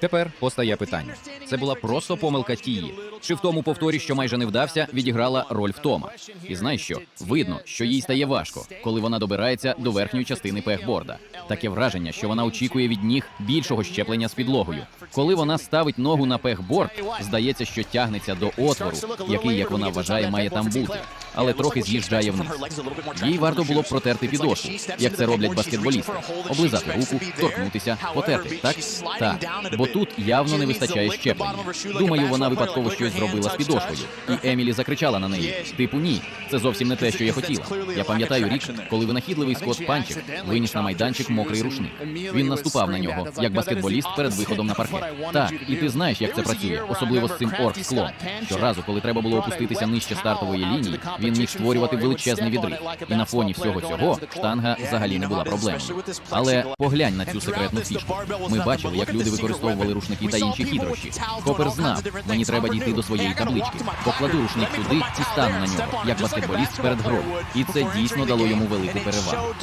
Тепер постає питання: це була просто помилка тії, чи в тому повторі, що майже не вдався, відіграла роль втома. І знаєш що? Видно, що їй стає важко, коли вона добирається до верхньої частини пехборда. Таке враження, що вона очікує від ніг більшого щеплення з підлогою. Коли вона ставить ногу на пехборд, здається, що тягнеться до отвору, який, як вона вважає, має там бути, але трохи з'їжджає вниз. Їй варто було протерти підошву, як це роблять баскетболісти, облизати руку, торкнутися, потерти. Так так, бо тут явно не вистачає щеплення. Думаю, вона випадково щось зробила з підошвою, і Емілі закричала на неї: типу, ні, це зовсім не те, що я хотіла. Я пам'ятаю рік, коли винахідливий Скотт Панчик виніс на майданчик мокрий рушник. Він наступав на нього, як баскетболіст перед виходом на паркет. Так, і ти знаєш, як це працює, особливо з цим оргсклом. Щоразу, коли треба було опуститися нижче стартової лінії, він міг створювати величезний відрив. І на фоні всього цього штанга взагалі не була проблемою. Але поглянь на цю секретну фішку. Ми бачили, як люди використовували рушники та інші хитрощі. Хопер знав, мені треба дійти до своєї таблички. Покладу рушник туди і стану на нього, як баскетболіст перед грою. І це дійсно дало йому велику перевагу.